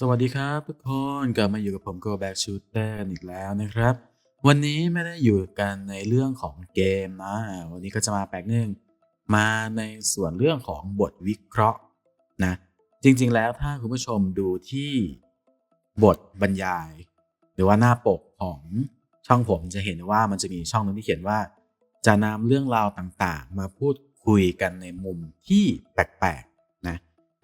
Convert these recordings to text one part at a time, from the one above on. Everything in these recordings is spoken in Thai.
สวัสดีครับทุกคนกลับมาอยู่กับผม Go Back Shooter อีกแล้วนะครับ วันนี้ไม่ได้อยู่กันในเรื่องของเกมนะ วันนี้ก็จะมาแปลกหนึ่งมาในส่วนเรื่องของบทวิเคราะห์นะ จริงๆแล้วถ้าคุณผู้ชมดูที่บทบรรยาย หรือว่าหน้าปกของช่องผมจะเห็นว่ามันจะมีช่องนึงที่เขียนว่า จะนำเรื่องราวต่างๆ มาพูดคุยกันในมุมที่แปลกๆนะ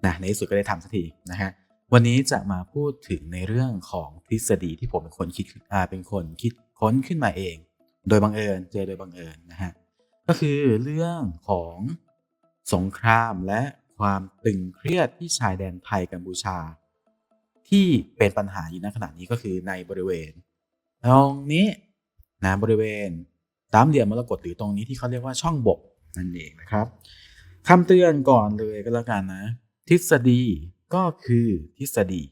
นะในที่สุดก็ได้ทำสักทีนะฮะ วันนี้จะมาพูดถึงในเรื่องของทฤษฎีที่ผมเป็นคนคิดอาเป็นคนคิดค้นขึ้นมาเอง โดยบังเอิญเจอโดยบังเอิญนะฮะก็คือเรื่องของสงครามและความตึงเครียดที่ชายแดนไทยกัมพูชา ที่เป็นปัญหาอยู่ณขณะนี้ก็คือในบริเวณตรงนี้นะบริเวณสามเหลี่ยมมรกตหรือตรงนี้ที่เขาเรียกว่าช่องบกนั่นเองนะครับคำเตือนก่อนเลยก็แล้วกันนะ ทฤษฎี ก็คือทฤษฎี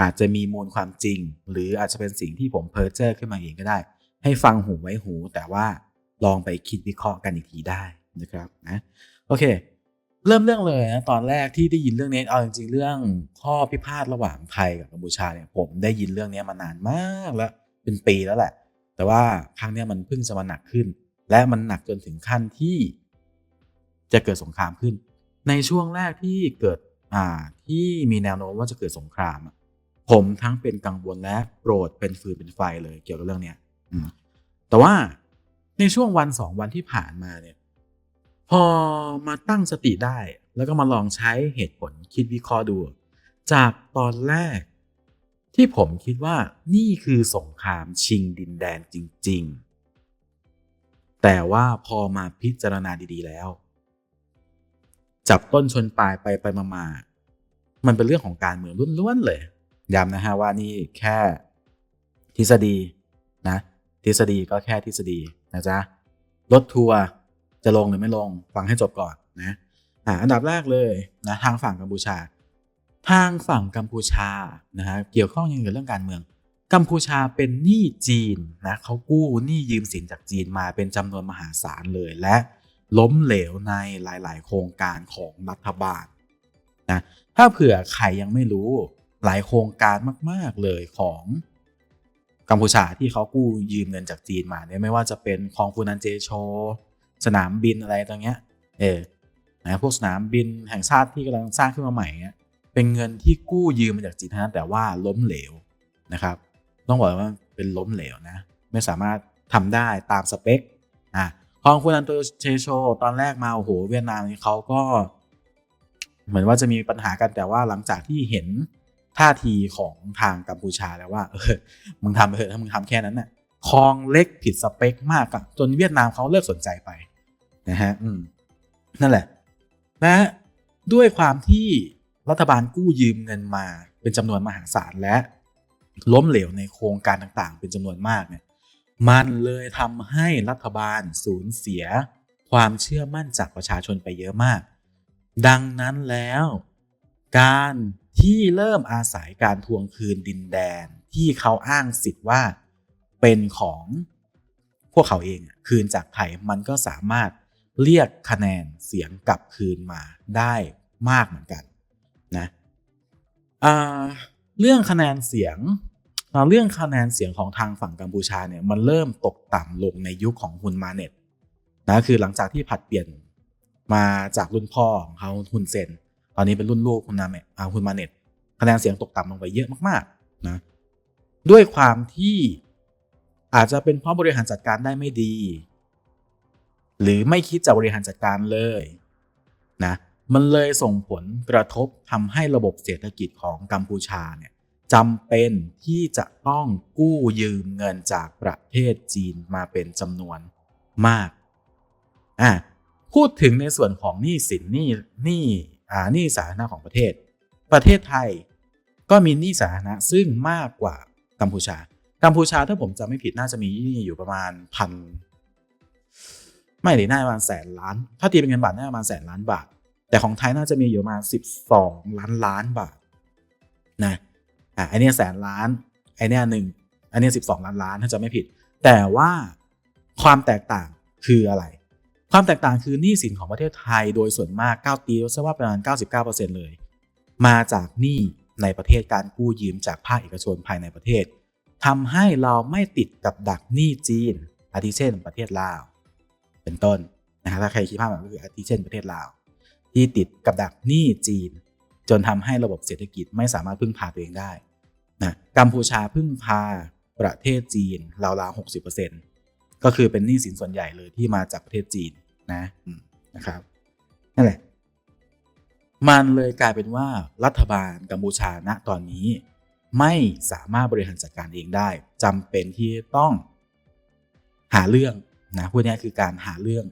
อาจจะมีมูลความจริง หรืออาจจะเป็นสิ่งที่ผมเพ้อเจ้อขึ้นมาเองก็ได้ ให้ฟังหูไว้หู แต่ว่าลองไปคิดวิเคราะห์กันอีกทีได้นะครับนะโอเค เริ่มเรื่องเลยนะตอนแรกที่ได้ยินเรื่องนี้เอาจริงๆเรื่องข้อพิพาทระหว่างไทยกับกัมพูชาเนี่ยผมได้ยินเรื่องนี้มานานมากแล้วเป็นปีแล้วแหละ แต่ว่าครั้งนี้มันเพิ่งจะมาหนักขึ้น และมันหนักจนถึงขั้นที่จะเกิดสงครามขึ้น ในช่วงแรกที่เกิด ที่มีแนวโน้มว่าจะเกิดสงคราม ผมทั้งเป็นกังวลและโกรธเป็นฟืนเป็นไฟเลยเกี่ยวกับเรื่องเนี้ยแต่ว่าในช่วงวันสองวันที่ผ่านมาเนี่ย พอมาตั้งสติได้ แล้วก็มาลองใช้เหตุผลคิดวิเคราะห์ดู จากตอนแรกที่ผมคิดว่านี่คือสงครามชิงดินแดนจริง ๆ แต่ว่าพอมาพิจารณาดีๆแล้ว จับต้นชนปลายไปไปมามา มันเป็นเรื่องของการเมืองล้วนๆเลยย้ำนะฮะว่านี่แค่ทฤษฎีนะทฤษฎีก็แค่ทฤษฎีนะจ๊ะรถทัวร์จะลงหรือไม่ลงฟังให้จบก่อนนะอ่าอันดับแรกเลยนะทางฝั่งกัมพูชา ทางฝั่งกัมพูชานะฮะเกี่ยวข้องยังกับเรื่องการเมือง กัมพูชาเป็นหนี้จีนนะเขากู้หนี้ยืมสินจากจีนมาเป็นจำนวนมหาศาลเลยและ ล้มเหลวในหลาย ๆ โครงการของรัฐบาลนะถ้าเผื่อใครยังไม่รู้หลายโครงการมาก ๆ เลยของกัมพูชาที่เขากู้ยืมเงินจากจีนมาเนี่ยไม่ว่าจะเป็นคลองฟูนันเจโช สนามบินอะไรตรงเนี้ยเออนะพวกสนามบินแห่งชาติที่กำลังสร้างขึ้นมาใหม่เนี่ยเป็นเงินที่กู้ยืมมาจากจีนทั้งนั้นแต่ว่าล้มเหลวนะครับ ต้องบอกว่าเป็นล้มเหลวนะ ไม่สามารถทำได้ตามสเปคอะ คลองฟูนันเจโช ตอนแรกมาโอ้โหเวียดนามเขาก็ เหมือนว่าจะมีปัญหากันแต่ว่าหลังจากที่เห็นท่าทีของทางกัมพูชาแล้วว่าเออมึงทำไปเถอะถ้ามึงทำแค่นั้นน่ะคลองเล็กผิดสเปคมากอะจนเวียดนามเขาเลิกสนใจไปนะฮะอืมนั่นแหละและด้วยความที่รัฐบาลกู้ยืมเงินมาเป็นจำนวนมหาศาลและล้มเหลวในโครงการต่างๆ เป็นจำนวนมากเนี่ย มันเลยทำให้รัฐบาลสูญเสีย ความเชื่อมั่นจากประชาชนไปเยอะมาก ดังนั้นแล้ว การที่เริ่มอาศัยการทวงคืนดินแดนที่เขาอ้างสิทธิ์ว่าเป็นของพวกเขาเองคืนจากไทยมันก็สามารถเรียกคะแนนเสียงกลับคืนมาได้มากเหมือนกันนะเรื่องคะแนนเสียง เรื่องคะแนนเสียงของทางฝั่งกัมพูชาเนี่ยมันเริ่มตกต่ำลงในยุคของฮุนมาเน็ตนะคือหลังจากที่ผัดเปลี่ยนมาจากรุ่นพ่อของเขาฮุนเซน ตอนนี้เป็นรุ่นลูกคุณนาเมอ่าคุณมาเน็ตคะแนนเสียงตกต่ำลงไปเยอะมากๆนะด้วยความที่อาจจะเป็นเพราะบริหารจัดการได้ไม่ดี หรือไม่คิดจะบริหารจัดการเลยนะมันเลยส่งผลกระทบทำให้ระบบเศรษฐกิจของกัมพูชาเนี่ย จำเป็นที่จะต้องกู้ยืมเงินจากประเทศจีนมาเป็นจำนวนมาก อะพูดถึงในส่วนของหนี้สินหนี้หนี้อ่าหนี้สาธารณะของประเทศ ประเทศไทยก็มีหนี้สาธารณะซึ่งมากกว่ากัมพูชา กัมพูชาถ้าผมจำไม่ผิดน่าจะมีหนี้อยู่ประมาณพันไม่หรือน่าจะประมาณแสนล้าน ถ้าตีเป็นเงินบาทน่าจะประมาณแสนล้านบาท แต่ของไทยน่าจะมีอยู่ประมาณสิบสองล้านล้านบาทนะ อะไอเนี้ยแสนล้านไอเนี้ยหนึ่งอันเนี้ยสิบสองล้านล้านถ้าจะไม่ผิด แต่ว่าความแตกต่างคืออะไร ความแตกต่างคือหนี้สินของประเทศไทยโดยส่วนมากก้าวตีซะว่าประมาณ 99%เลย มาจากหนี้ในประเทศการกู้ยืมจากภาคเอกชนภายในประเทศทำให้เราไม่ติดกับดักหนี้จีน อาทิเช่นประเทศลาว เป็นต้นนะฮะถ้าใครคิดภาพแบบก็คืออาทิเช่นประเทศลาว ที่ติดกับดักหนี้จีน จนทำให้ระบบเศรษฐกิจไม่สามารถพึ่งพาตัวเองได้นะกัมพูชาพึ่งพาประเทศจีนราวๆหกสิบเปอร์เซ็นต์ก็คือเป็นหนี้สินส่วนใหญ่เลยที่มาจากประเทศจีนนะนะครับนั่นแหละ มันเลยกลายเป็นว่ารัฐบาลกัมพูชาณตอนนี้ไม่สามารถบริหารจัดการเองได้จำเป็นที่ต้องหาเรื่องนะพูดง่ายคือการหาเรื่อง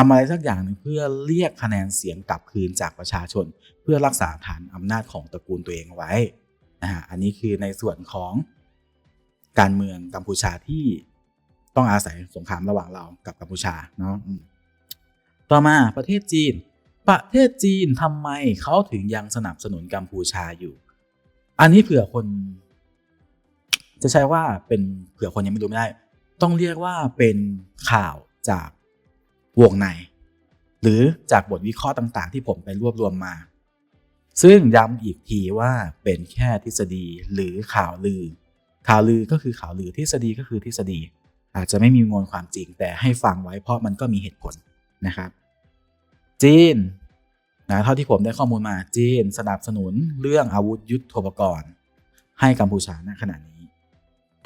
ทำอะไรสักอย่างหนึ่งเพื่อเรียกคะแนนเสียงกลับคืนจากประชาชน เพื่อรักษาฐานอำนาจของตระกูลตัวเองไว้นะฮะอันนี้คือในส่วนของการเมืองกัมพูชาที่ต้องอาศัยสงครามระหว่างเรากับกัมพูชาเนาะต่อมาประเทศจีน ประเทศจีนทำไมเขาถึงยังสนับสนุนกัมพูชาอยู่ อันนี้เผื่อคน จะใช้ว่าเป็นเผื่อคนยังไม่รู้ไม่ได้ ต้องเรียกว่าเป็นข่าวจาก วงใน หรือจากบทวิเคราะห์ต่างๆ ที่ผมไปรวบรวมมา ซึ่งย้ำอีกทีว่าเป็นแค่ทฤษฎีหรือข่าวลือ ข่าวลือก็คือข่าวลือทฤษฎีก็คือทฤษฎี อาจจะไม่มีมวลความจริง แต่ให้ฟังไว้เพราะมันก็มีเหตุผลนะครับจีนนะเท่าที่ผมได้ข้อมูลมาจีนสนับสนุนเรื่องอาวุธยุทโธปกรณ์ ให้กัมพูชาณขณะนี้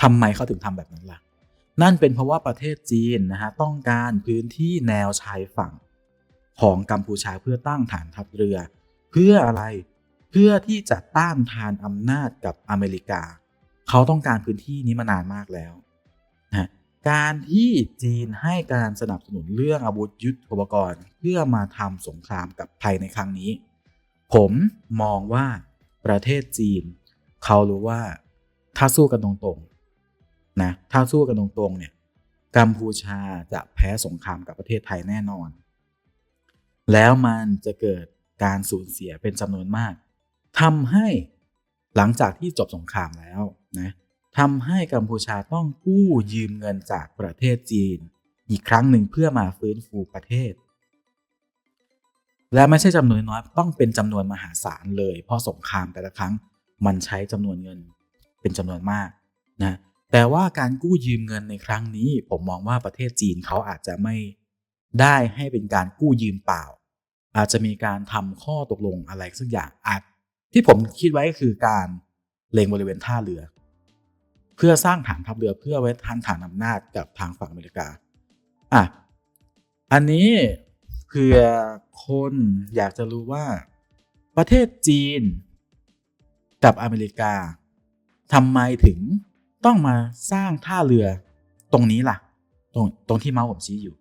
ทำไมเขาถึงทำแบบนั้นล่ะ นั่นเป็นเพราะว่าประเทศจีนนะฮะต้องการพื้นที่แนวชายฝั่งของกัมพูชาเพื่อตั้งฐานทัพเรือ เพื่ออะไรเพื่อที่จะต้านทานอำนาจกับอเมริกา เขาต้องการพื้นที่นี้มานานมากแล้วนะการที่จีนให้การสนับสนุนเรื่องอาวุธยุทโธปกรณ์ เพื่อมาทำสงครามกับไทยในครั้งนี้ ผมมองว่าประเทศจีน เขารู้ว่าถ้าสู้กันตรงๆ นะถ้าสู้กันตรงๆเนี่ยกัมพูชาจะแพ้สงครามกับประเทศไทยแน่นอน แล้วมันจะเกิดการสูญเสียเป็นจำนวนมากทำให้หลังจากที่จบสงครามแล้วนะทำให้กัมพูชาต้องกู้ยืมเงินจากประเทศจีน อีกครั้งหนึ่งเพื่อมาฟื้นฟูประเทศ และไม่ใช่จำนวนน้อยต้องเป็นจำนวนมหาศาลเลย เพราะสงครามแต่ละครั้งมันใช้จำนวนเงินเป็นจำนวนมากนะ แต่ว่าการกู้ยืมเงินในครั้งนี้ ผมมองว่าประเทศจีนเขาอาจจะไม่ได้ให้เป็นการกู้ยืมเปล่า อาจจะมีการทำข้อตกลงอะไรสักอย่างอาจที่ผมคิดไว้ก็คือการเล็งบริเวณท่าเรือ เพื่อสร้างฐานทัพเรือเพื่อไว้ทานฐานอำนาจกับทางฝั่งอเมริกาอะอันนี้เพื่อคนอยากจะรู้ว่าประเทศจีนกับอเมริกาทำไมถึง ต้องมาสร้างท่าเรือตรงนี้ล่ะ ตรงตรงที่เมาส์ผมชี้อยู่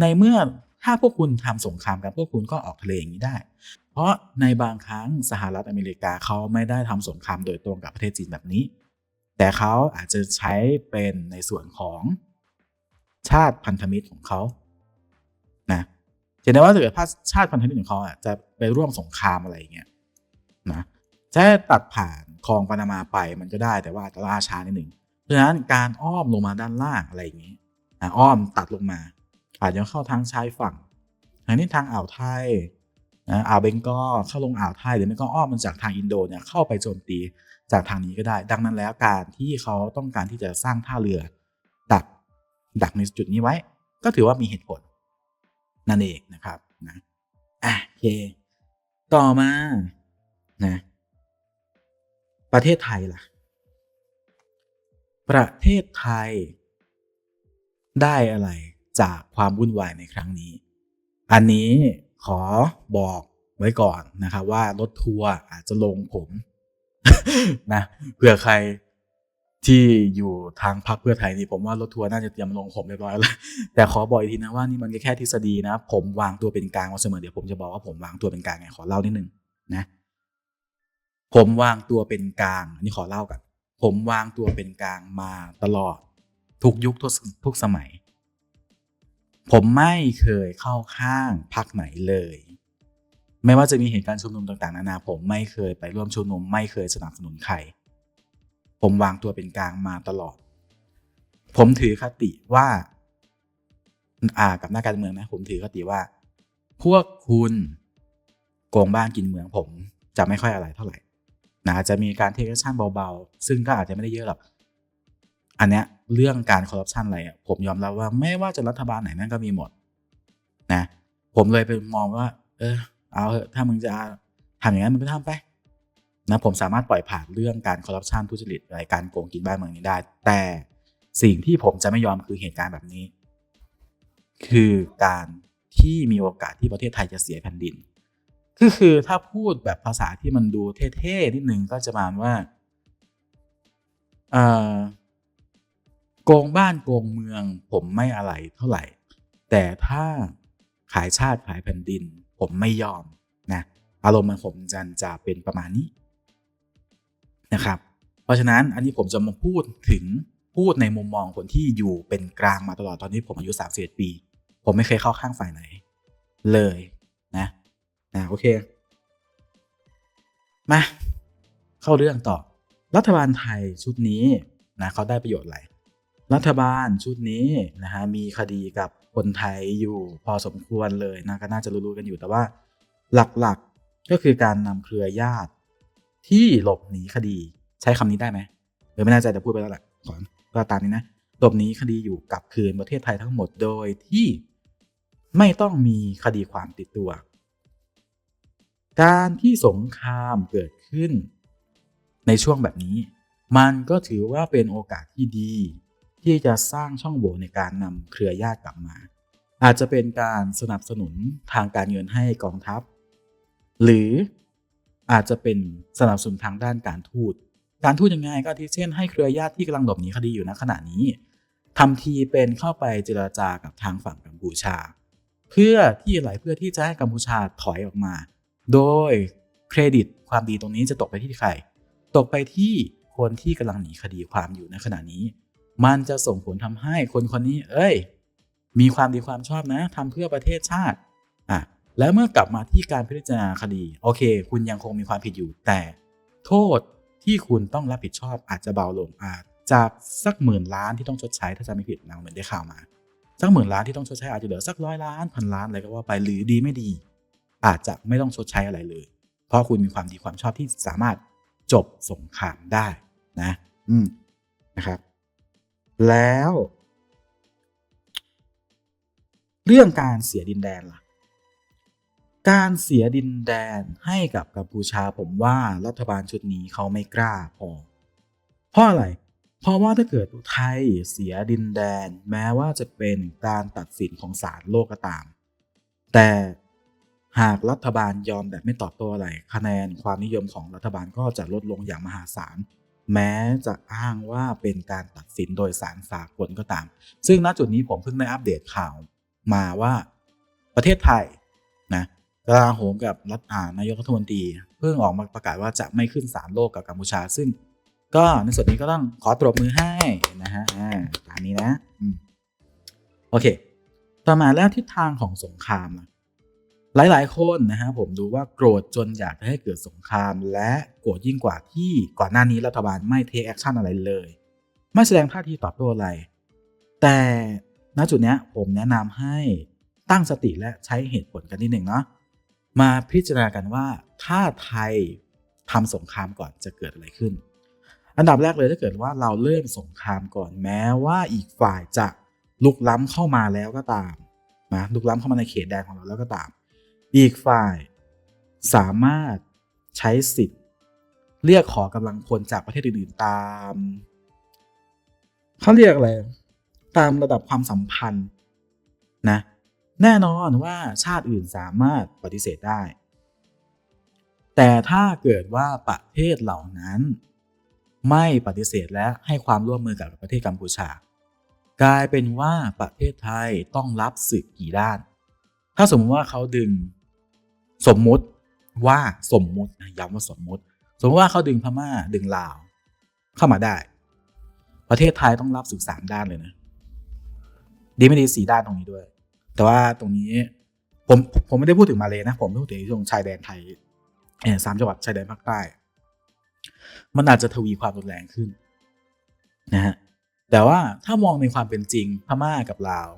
ในเมื่อถ้าพวกคุณทำสงครามกันพวกคุณก็ออกทะเลอย่างนี้ได้ เพราะในบางครั้งสหรัฐอเมริกาเขาไม่ได้ทำสงครามโดยตรงกับประเทศจีนแบบนี้ แต่เขาอาจจะใช้เป็นในส่วนของชาติพันธมิตรของเขานะจะได้ว่าถ้าเกิดชาติพันธมิตรของเขาอะจะไปร่วมสงครามอะไรอย่างเงี้ยนะจะตัดผ่านคลองปานามาไปมันก็ได้แต่ว่าจะล่าช้านิดหนึ่ง เพราะฉะนั้นการอ้อมลงมาด้านล่างอะไรอย่างงี้อ้อมตัดลงมาอาจจะเข้าทางชายฝั่งอันนี้ทางอ่าวไทยอ่าวเบงกอลเข้าลงอ่าวไทยหรือไม่ก็อ้อมมันจากทางอินโดเนี่ยเข้าไปโจมตีจากทางนี้ก็ได้ ดังนั้นแล้วการที่เขาต้องการที่จะสร้างท่าเรือ ดักดักในจุดนี้ไว้ ก็ถือว่ามีเหตุผลนั่นเองนะครับนะอะโอเคต่อมานะประเทศไทยล่ะ ประเทศไทย ได้อะไรจากความวุ่นวายในครั้งนี้ อันนี้ขอบอกไว้ก่อนนะครับว่ารถทัวร์อาจจะลงผมนะเผื่อใครที่อยู่ทางพรรคเพื่อไทยนี่ผมว่ารถทัวร์น่าจะเตรียมลงผมเรียบร้อยแล้วแต่ขอบอกอีกทีนะว่านี่มันแค่ทฤษฎีนะ ผมวางตัวเป็นกลางมาเสมอเดี๋ยวผมจะบอกว่าผมวางตัวเป็นกลางไงขอเล่านิดนึงนะ ผมวางตัวเป็นกลางอันนี้ขอเล่ากัน ผมวางตัวเป็นกลางมาตลอด ทุกยุคทุกทุกสมัย ผมไม่เคยเข้าข้างพรรคไหนเลย ไม่ว่าจะมีเหตุการณ์ชุมนุมต่างๆนานาผมไม่เคยไปร่วมชุมนุม ไม่เคยสนับสนุนใคร ผมวางตัวเป็นกลางมาตลอด ผมถือคติว่า อ่ากับหน้าการเมืองนะ ผมถือคติว่า พวกคุณโกงบ้านกินเมืองผมจะไม่ค่อยอะไรเท่าไหร่ นะอาจจะมีการเทคชั่นเบาๆ ซึ่งก็อาจจะไม่ได้เยอะหรอก อันเนี้ยเรื่องการคอร์รัปชันอะไรอะผมยอมรับว่าไม่ว่าจะรัฐบาลไหนนั่นก็มีหมดนะผมเลยไปมองว่า เออเอาเถอะถ้ามึงจะทำอย่างนั้นมึงก็ทำไปนะผมสามารถปล่อยผ่านเรื่องการคอร์รัปชันทุจริตอะไรการโกงกินบ้านเมืองนี้ได้ แต่สิ่งที่ผมจะไม่ยอมคือเหตุการณ์แบบนี้ คือการที่มีโอกาสที่ประเทศไทยจะเสียแผ่นดิน คือคือถ้าพูดแบบภาษาที่มันดูเท่ๆนิดนึงก็จะประมาณว่าโกงบ้านโกงเมือง ผมไม่อะไรเท่าไหร่ แต่ถ้าขายชาติขายแผ่นดิน ผมไม่ยอมนะอารมณ์มันผมจะจะเป็นประมาณนี้นะครับ เพราะฉะนั้นอันนี้ผมจะมาพูดถึงพูดในมุมมองคนที่อยู่เป็นกลางมาตลอดตอนนี้ผมอายุ31ปี ผมไม่เคยเข้าข้างฝ่ายไหน เลยนะ นะโอเค มา เข้าเรื่องต่อ รัฐบาลไทยชุดนี้นะเขาได้ประโยชน์อะไรรัฐบาลชุดนี้นะฮะมีคดีกับคนไทยอยู่พอสมควรเลยนะก็น่าจะรู้ๆกันอยู่แต่ว่า หลักๆก็คือการนำเครือญาติที่หลบหนีคดีใช้คำนี้ได้ไหมเออไม่แน่ใจแต่พูดไปแล้วแหละขอนก็ตามนี้นะหลบหนีคดีอยู่กับคืนประเทศไทยทั้งหมดโดยที่ไม่ต้องมีคดีความติดตัว การที่สงครามเกิดขึ้น ในช่วงแบบนี้ มันก็ถือว่าเป็นโอกาสที่ดี ที่จะสร้างช่องโหว่ในการนำเครือญาติกลับมา อาจจะเป็นการสนับสนุนทางการเงินให้กองทัพ หรืออาจจะเป็นสนับสนุนทางด้านการทูต การทูตยังไงก็ที่เช่นให้เครือญาติที่กำลังหลบหนีคดีอยู่ณขณะนี้ทำทีเป็นเข้าไปเจรจากับทางฝั่งกัมพูชา เพื่อที่อะไรเพื่อที่จะให้กัมพูชาถอยออกมา โดยเครดิตความดีตรงนี้จะตกไปที่ใคร ตกไปที่คนที่กำลังหนีคดีความอยู่ในขณะนี้ มันจะส่งผลทำให้คนคนนี้ เอ้ย มีความดีความชอบนะทำเพื่อประเทศชาติอะแล้วเมื่อกลับมาที่การพิจารณาคดี โอเค คุณยังคงมีความผิดอยู่แต่ โทษที่คุณต้องรับผิดชอบอาจจะเบาลงอาจจากสักหมื่นล้านที่ต้องชดใช้ถ้าจะไม่ผิดเราเหมือนได้ข่าวมาสักหมื่นล้านที่ต้องชดใช้อาจจะเหลือสักร้อยล้านพันล้านอะไรก็ว่าไปหรือดีไม่ดี อาจจะไม่ต้องชดใช้อะไรเลย เพราะคุณมีความดีความชอบที่สามารถจบสงครามได้นะอืมนะครับ แล้ว เรื่องการเสียดินแดนล่ะ การเสียดินแดนให้กับกัมพูชาผมว่ารัฐบาลชุดนี้เขาไม่กล้าพอ เพราะอะไร เพราะว่าถ้าเกิดไทยเสียดินแดน แม้ว่าจะเป็นการตัดสินของศาลโลกก็ตาม แต่ หากรัฐบาลยอมแบบไม่ตอบโต้อะไรคะแนนความนิยมของรัฐบาลก็จะลดลงอย่างมหาศาล แม้จะอ้างว่าเป็นการตัดสินโดยศาลสากลก็ตาม ซึ่งณจุดนี้ผมเพิ่งได้อัปเดตข่าวมาว่าประเทศไทยนะกลาโหมกับรัฐอ่านายกรัฐมนตรี เพิ่งออกมาประกาศว่าจะไม่ขึ้นศาลโลกกับกัมพูชา ซึ่งก็ในส่วนนี้ก็ต้องขอตรบมือให้นะฮะตามนี้นะอโอเค ต่อมาแล้วทิศทางของสงครามล่ะ หลายๆ คนนะฮะผมดูว่าโกรธจนอยากให้เกิดสงคราม และโกรธยิ่งกว่าที่ก่อนหน้านี้รัฐบาลไม่เทคแอคชั่นอะไรเลย ไม่แสดงท่าทีตอบโต้อะไร แต่ณจุดนี้ผมแนะนำให้ตั้งสติและใช้เหตุผลกันนิดหนึ่งเนาะมาพิจารณากันว่าถ้าไทยทำสงครามก่อนจะเกิดอะไรขึ้น อันดับแรกเลยถ้าเกิดว่าเราเริ่มสงครามก่อนแม้ว่าอีกฝ่ายจะลุกล้ำเข้ามาแล้วก็ตามนะลุกล้ำเข้ามาในเขตแดนของเราแล้วก็ตาม อีกฝ่ายสามารถใช้สิทธิ์ เรียกขอกำลังพลจากประเทศอื่นๆตามเขาเรียกอะไรตามระดับความสัมพันธ์นะแน่นอนว่าชาติอื่นสามารถปฏิเสธได้ แต่ถ้าเกิดว่าประเทศเหล่านั้น ไม่ปฏิเสธและให้ความร่วมมือกับประเทศกัมพูชา กลายเป็นว่าประเทศไทยต้องรับศึกกี่ด้าน ถ้าสมมติว่าเขาดึง สมมุติว่าสมมุติย้ำว่าสมมุติ สมมติว่าเขาดึงพม่าดึงลาว เข้ามาได้ ประเทศไทยต้องรับศึกสามด้านเลยนะดีไม่ดีสี่ด้านตรงนี้ด้วย แต่ว่าตรงนี้ผมผมไม่ได้พูดถึงมาเลยนะ ผมพูดถึงตรงชายแดนไทยสามจังหวัดชายแดนภาคใต้ มันอาจจะทวีความรุนแรงขึ้นนะฮะแต่ว่าถ้ามองในความเป็นจริงพม่ากับลาว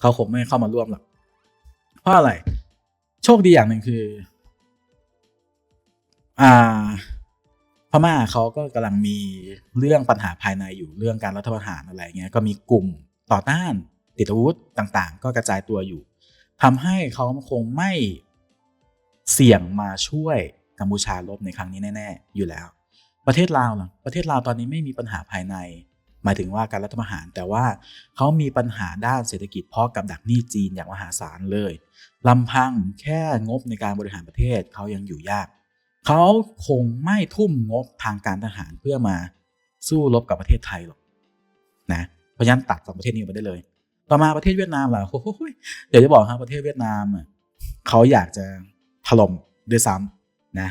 เขาคงไม่เข้ามาร่วมหรอกเพราะอะไร โชคดีอย่างหนึ่งคือ อ่า พม่าเขาก็กำลังมีเรื่องปัญหาภายในอยู่เรื่องการรัฐประหารอะไรเงี้ย ก็มีกลุ่มต่อต้านติดอาวุธต่างๆ ก็กระจายตัวอยู่ทำให้เขาคงไม่เสี่ยงมาช่วยกัมพูชาลบในครั้งนี้แน่ ๆ อยู่แล้ว ประเทศลาวล่ะประเทศลาวตอนนี้ไม่มีปัญหาภายใน หมายถึงว่าการรัฐประหาร แต่ว่าเขามีปัญหาด้านเศรษฐกิจเพราะกับดักหนี้จีนอย่างมหาศาลเลยลำพังแค่งบในการบริหารประเทศเขายังอยู่ยากเขาคงไม่ทุ่มงบทางการทหารเพื่อมาสู้รบกับประเทศไทยหรอกนะเพราะฉะนั้นตัดสองประเทศนี้ไปได้เลย ต่อมาประเทศเวียดนามล่ะโอ้โหเดี๋ยวจะบอกครับประเทศเวียดนามเขาอยากจะถล่มด้วยซ้ำนะ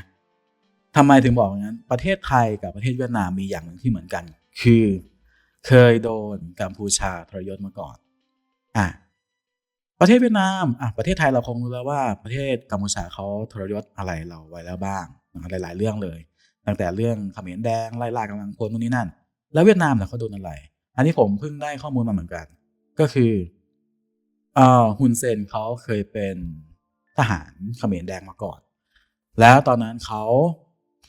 ทำไมถึงบอกอย่างนั้น ประเทศไทยกับประเทศเวียดนามมีอย่างหนึ่งที่เหมือนกัน คือ เคยโดนกัมพูชาทรยศมาก่อน อะประเทศเวียดนาม อะประเทศไทยเราคงรู้แล้วว่าประเทศกัมพูชาเขาทรยศอะไรเราไว้แล้วบ้างหลาย ๆ เรื่องเลย ตั้งแต่เรื่องเขมรแดงไล่ล่ากำลังพลนู่นนี่นั่น แล้วเวียดนามเนี่ยเขาโดนอะไร อันนี้ผมเพิ่งได้ข้อมูลมาเหมือนกัน ก็คืออ่อฮุนเซนเขาเคยเป็นทหารเขมรแดงมาก่อน แล้วตอนนั้นเขา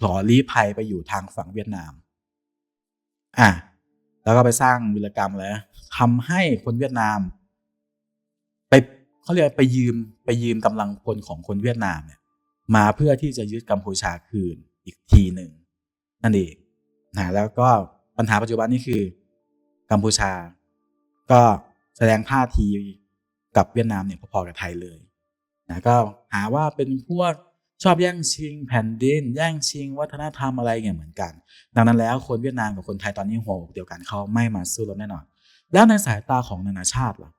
หลอลี้ภัยไปอยู่ทางฝั่งเวียดนาม อะ แล้วก็ไปสร้างวิรกรรมแล้วทำให้คนเวียดนาม ไปเขาเรียกไปยืมไปยืมกำลังพลของคนเวียดนามเนี่ยมาเพื่อที่จะยึดกัมพูชาคืนอีกทีหนึ่งนั่นเองนะแล้วก็ปัญหาปัจจุบันนี่คือ กัมพูชา ก็แสดงท่าทีกับเวียดนามเนี่ยพอๆกับไทยเลยนะก็หาว่าเป็นพวก ชอบแย่งชิงแผ่นดิน แย่งชิงวัฒนธรรมอะไรเงี้ยเหมือนกัน ดังนั้นแล้วคนเวียดนามกับคนไทยตอนนี้หัวอกเดียวกันเขาไม่มาสู้รบแน่นอน แล้วในสายตาของนานาชาติล่ะ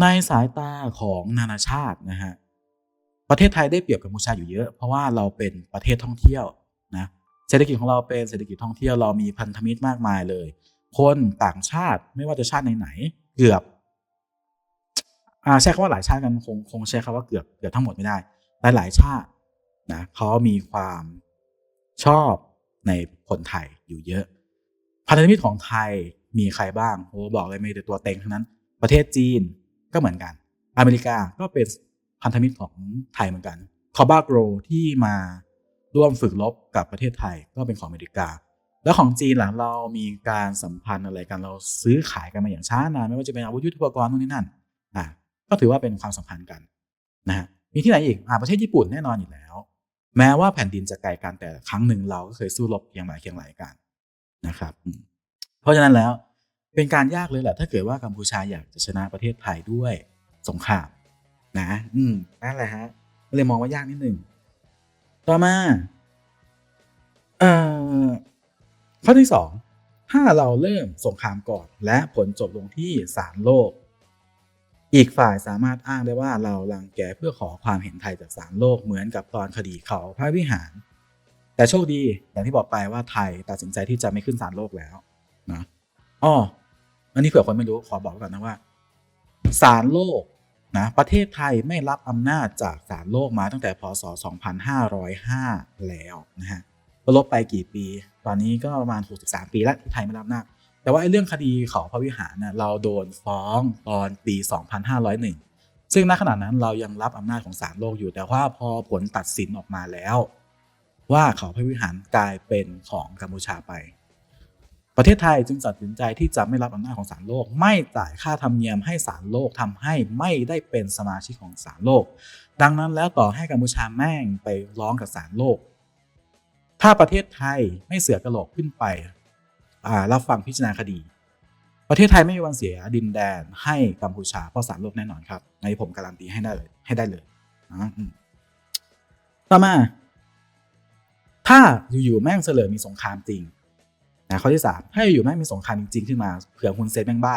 ในสายตาของนานาชาตินะฮะประเทศไทยได้เปรียบกัมพูชาอยู่เยอะ เพราะว่าเราเป็นประเทศท่องเที่ยวนะเศรษฐกิจของเราเป็นเศรษฐกิจท่องเที่ยวเรามีพันธมิตรมากมายเลย คนต่างชาติไม่ว่าจะชาติไหนๆเกือบอ่าใช้คำว่าหลายชาติกันคงคงใช้คำว่าเกือบเกือบทั้งหมดไม่ได้หลายหลายชาติ นะเขามีความชอบในคนไทยอยู่เยอะ พันธมิตรของไทยมีใครบ้างโอ้บอกเลยมีแต่ตัวเต็งทั้งนั้น ประเทศจีนก็เหมือนกัน อเมริกาก็เป็นพันธมิตรของไทยเหมือนกันคอบ้าโกรที่มาร่วมฝึกรบกับประเทศไทยก็เป็นของอเมริกา แล้วของจีนหลังเรามีการสัมพันธ์อะไรกันเราซื้อขายกันมาอย่างช้านานไม่ว่าจะเป็นอาวุธยุทโธปกรณ์นู่นนี่นั่นอะก็ถือว่าเป็นความสัมพันธ์กันนะฮะมีที่ไหนอีกอ่าประเทศญี่ปุ่นแน่นอนอยู่แล้ว แม้ว่าแผ่นดินจะไกลกันแต่ครั้งหนึ่งเราก็เคยสู้รบเคียงบ่าเคียงไหลกันนะครับ เพราะฉะนั้นแล้วเป็นการยากเลยแหละถ้าเกิดว่ากัมพูชาอยากจะชนะประเทศไทยด้วยสงครามนะ อืมนั่นแหละฮะก็เลยมองว่ายากนิดหนึ่งต่อมาเอ่อข้อที่สองถ้าเราเริ่มสงครามก่อนและผลจบลงที่ศาลโลก อีกฝ่ายสามารถอ้างได้ว่าเราลังแกเพื่อขอความเห็นไทยจากศาลโลกเหมือนกับตอนคดีเขาพระวิหาร แต่โชคดีอย่างที่บอกไปว่าไทยตัดสินใจที่จะไม่ขึ้นศาลโลกแล้วนะอ้ออันนี้เผื่อคนไม่รู้ขอบอกก่อนนะว่าศาลโลกนะประเทศไทยไม่รับอำนาจจากศาลโลกมาตั้งแต่พศ 2505 แล้วนะฮะลบไปกี่ปี ตอนนี้ก็ประมาณ 63 ปีแล้วที่ไทยไม่รับอำนาจ แต่ว่าไอ้เรื่องคดีเขาพระวิหารน่ะเราโดนฟ้องตอนปี 2501 ซึ่งณขณะนั้นเรายังรับอำนาจของศาลโลกอยู่ แต่ว่าพอผลตัดสินออกมาแล้ว ว่าเขาพระวิหารกลายเป็นของกัมพูชาไป ประเทศไทยจึงตัดสินใจที่จะไม่รับอำนาจของศาลโลก ไม่จ่ายค่าธรรมเนียมให้ศาลโลกทำให้ไม่ได้เป็นสมาชิกของศาลโลก ดังนั้นแล้วต่อให้กัมพูชาแม่งไปร้องกับศาลโลก ถ้าประเทศไทยไม่เสือกระโหลกขึ้นไป รับฟังพิจารณาคดี ประเทศไทยไม่มีวันเสียดินแดนให้กัมพูชาเพราะศาลโลกแน่นอนครับในผมการันตีให้ได้เลยให้ได้เลยต่อมา ถ้าอยู่ๆแม่งเสลอมีสงครามจริงนะข้อที่สามถ้าอยู่ๆแม่งมีสงครามจริง ๆ ขึ้นมาเผื่อคุณเซนแม่งบ้า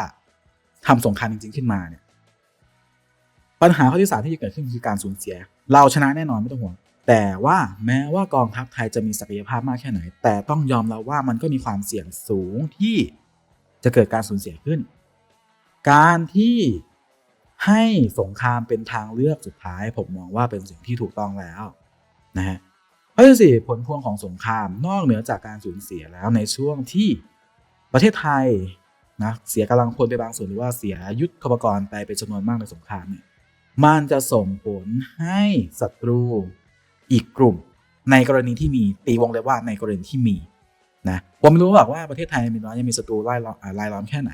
ทำสงครามจริง ๆ ขึ้นมาเนี่ย ปัญหาข้อที่สามที่จะเกิดขึ้นคือการสูญเสีย เราชนะแน่นอนไม่ต้องห่วง แต่ว่าแม้ว่ากองทัพไทยจะมีศักยภาพมากแค่ไหน แต่ต้องยอมรับว่ามันก็มีความเสี่ยงสูงที่จะเกิดการสูญเสียขึ้น การที่ให้สงครามเป็นทางเลือกสุดท้าย ผมมองว่าเป็นสิ่งที่ถูกต้องแล้วนะฮะข้อที่สี่ผลพวงของสงครามนอกเหนือจากการสูญเสียแล้วในช่วงที่ประเทศไทยนะเสียกำลังพลไปบางส่วนหรือว่าเสียยุทธปกรณ์ไปเป็นจำนวนมากในสงครามเนี่ยมันจะส่งผลให้ศัตรู อีกกลุ่ม ในกรณีที่มีตีวงเล็บว่าในกรณีที่มีนะผมไม่รู้หรอกว่าประเทศไทยมีน้อยยังมีศัตรูรายล้อมอ่ารายล้อมแค่ไหน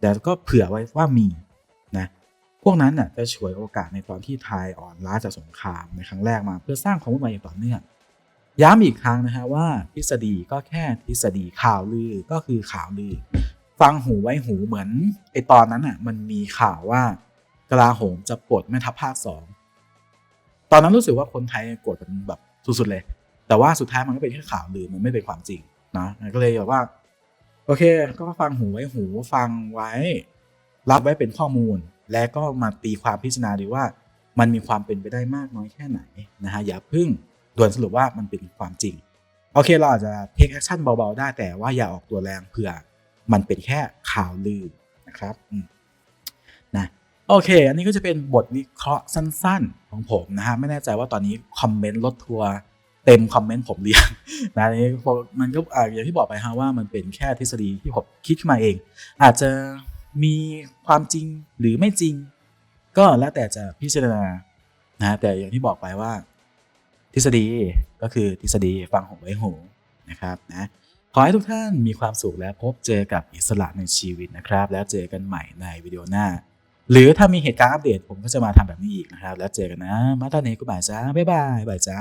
แต่ก็เผื่อไว้ว่ามีนะพวกนั้นน่ะจะฉวยโอกาสในตอนที่ไทยอ่อนล้าจากสงครามในครั้งแรกมาเพื่อสร้างความวุ่นวายอย่างต่อเนื่องย้ำอีกครั้งนะฮะว่าทฤษฎีก็แค่ทฤษฎีข่าวลือก็คือข่าวลือ ฟังหูไว้หูเหมือนไอตอนนั้นอะมันมีข่าวว่ากลาโหมจะปลดแม่ทัพภาคสอง ตอนนั้นรู้สึกว่าคนไทยโกรธกันแบบสุดๆเลย แต่ว่าสุดท้ายมันก็เป็นแค่ข่าวลือมันไม่เป็นความจริงนะก็เลยแบบว่า โอเค ก็ฟังหูไว้หูฟังไว้ รับไว้เป็นข้อมูล และก็มาตีความพิจารณาดูว่ามันมีความเป็นไปได้มากน้อยแค่ไหนนะฮะอย่าพึ่งด่วนสรุปว่ามันเป็นความจริง โอเคเราอาจจะเทคแอคชั่นเบาๆได้แต่ว่าอย่าออกตัวแรงเผื่อ มันเป็นแค่ข่าวลือนะครับอืม โอเค อันนี้ก็จะเป็นบทวิเคราะห์สั้นๆ ของผมนะฮะ ไม่แน่ใจว่าตอนนี้คอมเมนต์ลดทัวร์เต็มคอมเมนต์ผมเรียงนะนี้มันก็อ่าอย่างที่บอกไปฮะว่ามันเป็นแค่ทฤษฎีที่ผมคิดขึ้นมาเอง อาจจะมีความจริงหรือไม่จริง ก็แล้วแต่จะพิจารณานะแต่อย่างที่บอกไปว่า ทฤษฎีก็คือทฤษฎีฟังหูไว้หูนะครับนะขอให้ทุกท่านมีความสุขและพบเจอกับอิสระในชีวิตนะครับ แล้วเจอกันใหม่ในวิดีโอหน้า หรือถ้ามีเหตุการณ์อัปเดตผมก็จะมาทำแบบนี้อีกนะครับ แล้วเจอกันนะ มาตอนนี้ก็บ่ายจ้าบ๊ายบายบ่ายจ้า